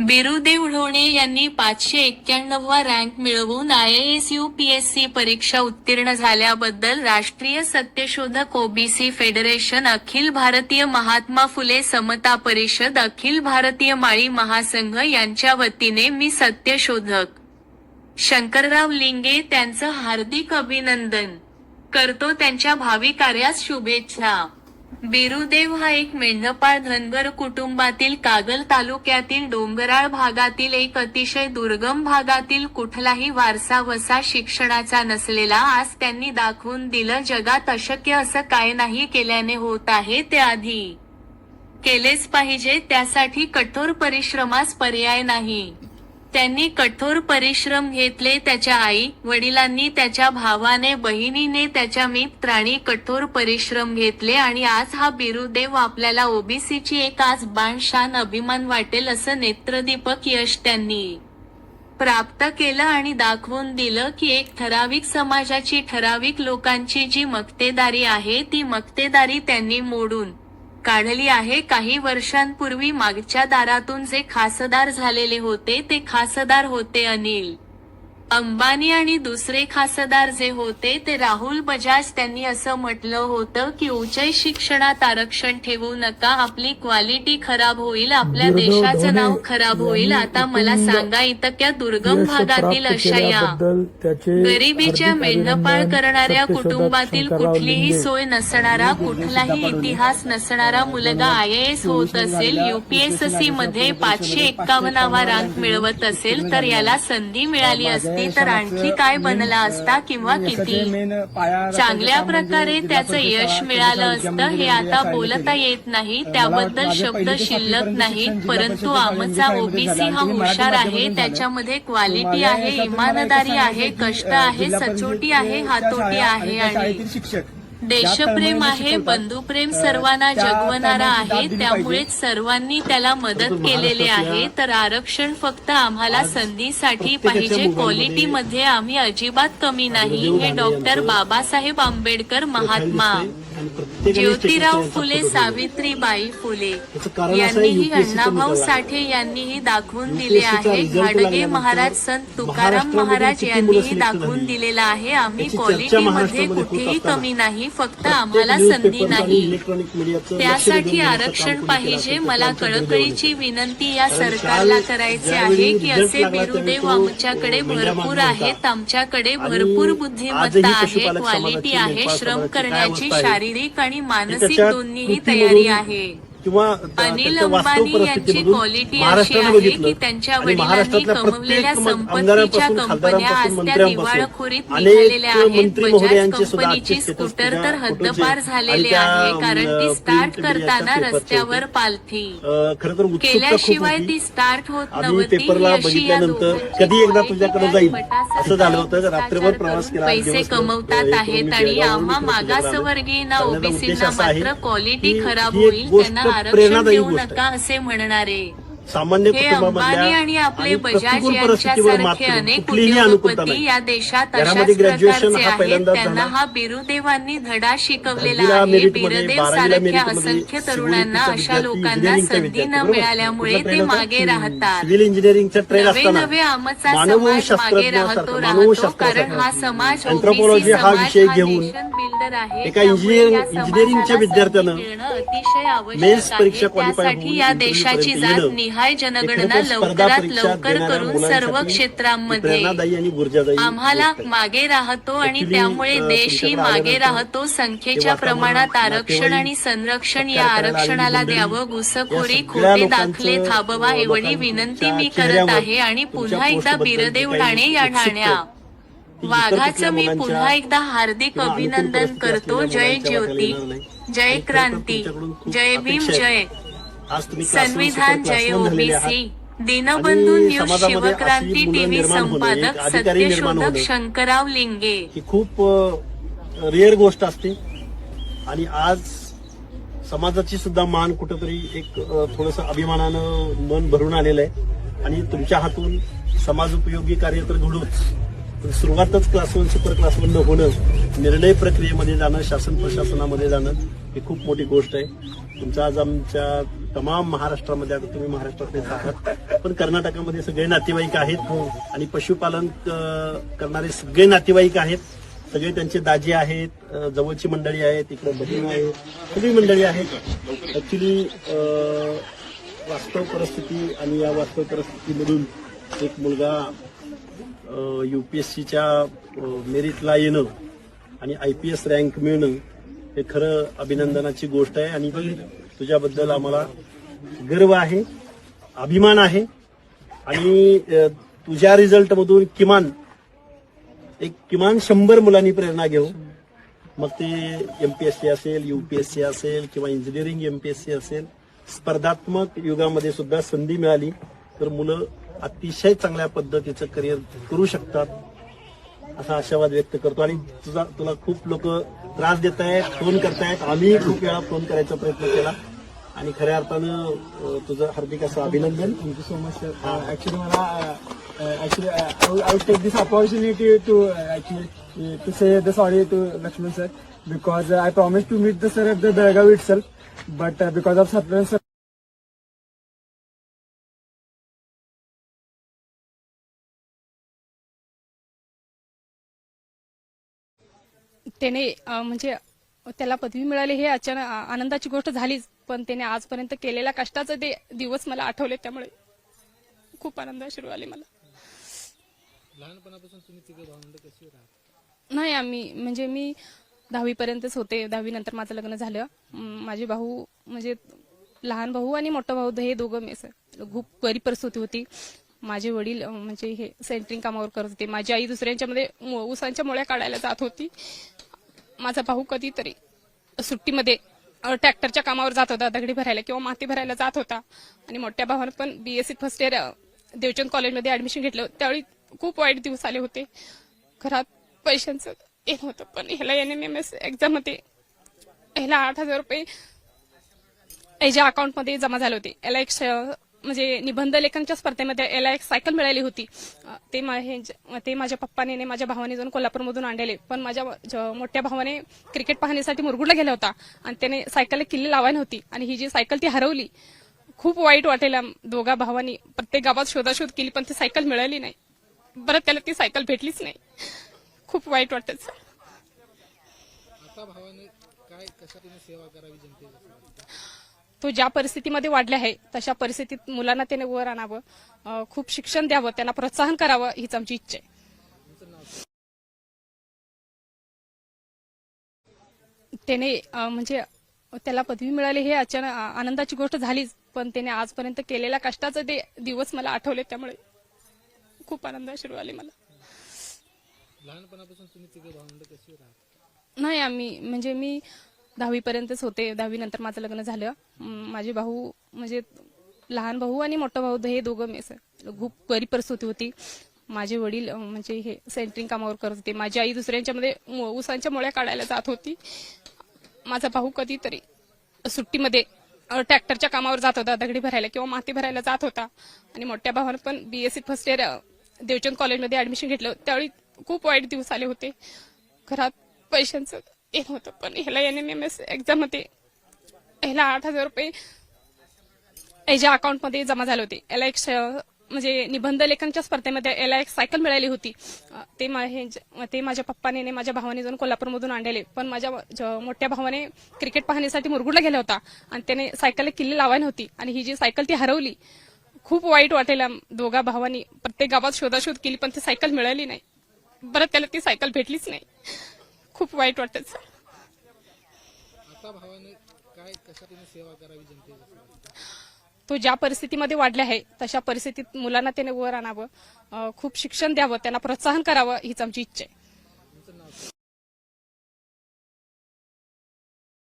बिरुदेव ढोणे यांनी पाचशे एक्क्याण्णववा रँक मिळवून I S U P S C परीक्षा उत्तीर्ण झाल्याबद्दल राष्ट्रीय सत्यशोधक ओबीसी फेडरेशन अखिल भारतीय महात्मा फुले समता परिषद अखिल भारतीय माळी महासंघ यांच्या वतीने मी सत्यशोधक. शंकरराव लिंगे त्यांचं हार्दिक अभिनंदन. करतो त्यांच्या भावी कार्यास शुभेच्छा. बिरुदेव हा एक मेंढपाळ धनगर कुटुंबातील कागल तालुक्यातील डोंगराळ भागातील एक अतिशय दुर्गम भागातील कुठलाही वारसा वसा शिक्षणाचा नसलेला आज त्यांनी दाखवून दिलं जगात अशक्य असं काय नाही केल्याने होत आहे ते आधी केलेच पाहिजे त्यासाठी कठोर परिश्रमास पर्याय नाही. त्यांनी कठोर परिश्रम घेतले त्याच्या आई वडिलांनी त्याच्या भावाने बहिणीने त्याच्या मित्रांनी कठोर परिश्रम घेतले आणि आज हा बिरुदेव आपल्याला ओबीसीची एक आज बाणशान अभिमान वाटेल असं नेत्रदीपक यश त्यांनी प्राप्त केलं आणि दाखवून दिलं की एक ठराविक समाजाची ठराविक लोकांची जी मक्तेदारी आहे ती मक्तेदारी त्यांनी मोडून काढली आहे. काही वर्षांपूर्वी मागच्या दारातून जे खासदार झालेले होते ते खासदार होते अनिल. अंबानी आणि दुसरे खासदार जे होते ते राहुल बजाज त्यांनी असं म्हटलं होतं की उच्च शिक्षणात आरक्षण ठेवू नका आपली क्वालिटी खराब होईल आपल्या देशाचं नाव खराब होईल आता मला सांगा इतक्या दुर्गम भागातील अशा या गरिबीच्या मेंढपाळ करणाऱ्या कुटुंबातील कुठलीही. सोय नसणारा कुठलाही इतिहास नसणारा मुलगा आय एस होत असेल युपीएससी मध्ये पाचशे एक्कावन्नावा रँक मिळवत असेल तर याला संधी मिळाली असती तर आणखी काय बनला असता किंवा किती? चांगल्या प्रकारे त्याचं यश मिळालं असतं हे आता बोलता येत नाही. त्याबद्दल शब्द शिल्लक नाहीत परंतु आमचा ओबीसी हा हुशार आहे त्याच्यामध्ये क्वालिटी आहे इमानदारी आहे कष्ट आहे सचोटी आहे हातोटी आहे आणि शिक्षक. देशप्रेम आहे बंधुप्रेम सर्वांना जगवणारा आहे त्यामुळेच सर्वांनी त्याला मदत केलेली आहे. तर आरक्षण फक्त आम्हाला संधीसाठी पाहिजे. क्वालिटी मध्ये आम्ही अजिबात कमी नाही. हे डॉक्टर बाबासाहेब आंबेडकर महात्मा. ज्योतिराव फुले सावित्रीबाई फुले. यांनीही अण्णाभाऊ साठे यांनीही दाखवून दिले आहे. घाडगे महाराज संत तुकाराम महाराज यांनीही दाखवून दिलेला आहे. आम्ही क्वालिटी मध्ये कुठेही कमी नाही फक्त आम्हाला संधी नाही. त्यासाठी आरक्षण पाहिजे. मला कळकळीची विनंती या सरकारला करायचे आहे की असे बिरुदेव आमच्याकडे भरपूर आहेत आमच्याकडे भरपूर बुद्धिमत्ता आहे क्वालिटी आहे श्रम करण्याची शारीरिक आणि मानसिक दोन्हीही तयारी आहे. किंवा अनिल अंबानी यांची क्वालिटी अशी आहे की त्यांच्या वडिलांनी कमवलेल्या संपत्तीच्या कंपन्या आज त्या दिवाळखोरीत निघालेल्या आहेत बजाज कंपनीची स्कूटर तर हद्दपार झालेले आहे कारण ती स्टार्ट करताना रस्त्यावर पालथी केल्याशिवाय ती स्टार्ट होत नव्हती अशी या कधी एकदा तुझ्याकडे. जाईल असं झालं होतं रात्रभर प्रवास केला पैसे. कमवतात आहेत आणि आम्हा. मागासवर्गीयांना ओबीसींना मात्र क्वालिटी खराब होईल त्यांना आरक्षण देऊ. नका असे म्हणणारे सामान्य हे अंबानी आणि आपले बजाज यांच्यासारखे अनेक उद्योगपती नाही या देशात अशाच प्रकारचे आहेत. त्यांना. हा बिरुदेवांनी धडा शिकवलेला आहे. बिरदेव सारख्या असंख्य तरुणांना अशा लोकांना संधी न? मिळाल्यामुळे ते? मागे राहतात. सिव्हिल इंजिनिअरिंगचा ट्रेन नवे नवे आमचा समाज मागे राहतो राहतो कारण हा समाज ओबीसी हा विषय घेऊन आहे. एका इंजिनिअरिंग- इंजिनिअरिंगच्या विद्यार्थ्यानं अतिशय आवश्यक आहे. त्यासाठी या देशाची जात येणं निहाय हे जनगणना लवकरात लवकर करून सर्व क्षेत्रांमध्ये आम्हाला. मागे राहतो आणि त्यामुळे देशही मागे राहतो. संख्येच्या प्रमाणात आरक्षण आणि संरक्षण या आरक्षणाला द्यावं. घुसखोरी खोटे दाखले थांबवा एवढी विनंती मी करत आहे आणि पुन्हा एकदा बिरदेव ठाणे या ठाण्या. वाघाचं मी पुन्हा एकदा हार्दिक अभिनंदन करतो. जय ज्योती. जय क्रांती. जय भीम. जय. आज तुम्ही संविधान जय. ओबीसी. दीनबंधू न्यूज समाजामध्ये शिवक्रांती टीव्ही संपादक सत्यशोधक. शंकरराव लिंगे. ही खूप रिअर गोष्ट असते. आणि आज समाजाची सुद्धा मान कुठंतरी एक थोडस अभिमानानं मन भरून आलेलं आहे. आणि तुमच्या हातून समाज उपयोगी कार्य तर घडूच. सुरुवातच class one super class one न होणं निर्णय प्रक्रियेमध्ये जाणं शासन प्रशासनामध्ये जाणं ही खूप मोठी गोष्ट आहे. तुमचा आज आमच्या तमाम महाराष्ट्रामध्ये आता तुम्ही महाराष्ट्रातलेच आहात पण कर्नाटकामध्ये सगळे नातेवाईक आहेत आणि पशुपालन करणारे सगळे नातेवाईक आहेत. सगळे त्यांचे दाजी आहेत जवळची मंडळी आहेत इकडे बहीण आहे सगळी मंडळी आहेत. ऍक्च्युली वास्तव परिस्थिती आणि या वास्तव परिस्थितीमधून एक मुलगा युपीएससीच्या मेरिटला येणं आणि आय पी एस रँक मिळणं हे खरं अभिनंदनाची गोष्ट आहे. आणि तुझ्याबद्दल आम्हाला गर्व आहे अभिमान आहे. आणि तुझ्या रिझल्टमधून किमान एक किमान शंभर मुलांनी प्रेरणा घेऊ. मग ते एमपीएससी असेल युपीएससी असेल किंवा इंजिनिअरिंग एमपीएससी असेल स्पर्धात्मक युगामध्ये सुद्धा संधी मिळाली. तर मुलं अतिशय चांगल्या पद्धतीचं करिअर करू शकतात. असा आशावाद व्यक्त करतो आणि तुझा तुला खूप लोक त्रास देत आहेत फोन करतायत. आम्ही खूप वेळा फोन करायचा प्रयत्न केला. आणि खऱ्या अर्थानं तुझं हार्दिक असं अभिनंदन. Thank you so much sir actually मला actually I take this opportunity to actually to say the sorry to Laxman sir because I promise to meet the sir at the Dalgaon it sir but because of explain sir त्याने म्हणजे त्याला पदवी मिळाली हे अचानक आनंदाची गोष्ट झालीच पण त्याने आजपर्यंत केलेल्या कष्टाचे ते दिवस मला आठवले त्यामुळे. खूप आनंद अश्रू आले मला. नाही आम्ही म्हणजे मी दहावी पर्यंतच होते. दहावी नंतर माझं लग्न झालं. म, माझे भाऊ म्हणजे लहान भाऊ आणि मोठा भाऊ हे दोघं मेस खूप गरीब परिस्थिती होती. माझे वडील म्हणजे हे सेंटरिंग कामावर करत होते. माझी आई दुसऱ्यांच्या मध्ये मु- ऊसांच्या मुळ्या काढायला जात होती. माझा भाऊ कधीतरी सुट्टीमध्ये ट्रॅक्टरच्या कामावर जात होता दगडी भरायला किंवा माती भरायला जात होता. आणि मोठ्या भावानं पण बीएससी फर्स्ट इयर देवचंद कॉलेजमध्ये ऍडमिशन घेतलं. त्यावेळी खूप वाईट दिवस आले होते. घरात पैशांचं हे होतं पण ह्याला एन एम एम एस एक्झाममध्ये ह्याला आठ हजार रुपये याच्या अकाउंटमध्ये जमा झाले होते. याला एक श- म्हणजे निबंध लेखनच्या स्पर्धेमध्ये याला एक सायकल मिळाली होती. ते मा- हे ज- ते माझ्या पप्पाने आणि माझ्या भावाने जाऊन कोल्हापूरमधून आणलेले. पण माझ्या मोठ्या भावाने क्रिकेट पाहण्यासाठी मुरगुडला गेला होता आणि त्याने सायकलला किल्ली लावायला होती आणि ही जी सायकल ती हरवली खूप वाईट वाटेल आम- दोघा भावांनी. प्रत्येक गावात शोधाशोध केली पण ती सायकल मिळाली नाही. बरं त्याला ती सायकल भेटलीच नाही. खूप वाईट वाटत तो ज्या परिस्थितीमध्ये वाढला आहे तशा परिस्थितीत मुलांना त्याने वर आणावं खूप शिक्षण द्यावं त्यांना प्रोत्साहन करावं हीच आमची इच्छा आहे. त्याने म्हणजे त्याला पदवी मिळाली हे अचानक आनंदाची गोष्ट झालीच पण त्याने आजपर्यंत केलेल्या कष्टाचे ते दिवस मला आठवले त्यामुळे खूप आनंद अश्रू आले मला. नाही आम्ही म्हणजे मी दहावीपर्यंतच होते. दहावी नंतर माझं लग्न झालं. माझे भाऊ म्हणजे लहान भाऊ आणि मोठा भाऊ हे दोघं खूप गरीब परिस्थिती होती. माझे वडील म्हणजे हे सेंटरिंग कामावर करत होते. माझी आई दुसऱ्यांच्या मध्ये मु- मुळ्या काढायला जात होती. माझा भाऊ कधीतरी सुट्टीमध्ये ट्रॅक्टरच्या कामावर जात होता दगडी भरायला किंवा माती भरायला जात होता. आणि मोठ्या भावानं पण बीएससी फर्स्ट इयर देवचंद कॉलेजमध्ये ऍडमिशन घेतलं. त्यावेळी खूप वाईट दिवस आले होते. घरात पैशांचं एक होतं. पण ह्याला एन एम एम एस एक्झाममध्ये ह्याला आठ हजार रुपये याच्या अकाउंटमध्ये जमा झाले होते. याला एक म्हणजे निबंध लेखनच्या स्पर्धेमध्ये याला एक सायकल मिळाली होती. ते मा- ते माझ्या पप्पाने आणि माझ्या भावाने जाऊन कोल्हापूरमधून आणलेले. पण माझ्या मोठ्या भावाने क्रिकेट पाहण्यासाठी मुरगुडला गेला होता. आणि त्याने सायकलला किल्ली लावायला होती आणि ही जी सायकल ती हरवली खूप वाईट वाटेल आम- दोघा भावांनी. प्रत्येक गावात शोधाशोध केली पण ती सायकल मिळाली नाही. बरं त्याला ती सायकल भेटलीच नाही. खूप वाईट वाटत. तो ज्या परिस्थितीमध्ये वाढला आहे तशा परिस्थितीत मुलांना त्याने वर आणावं खूप शिक्षण द्यावं त्यांना प्रोत्साहन करावं हीच आमची इच्छा आहे.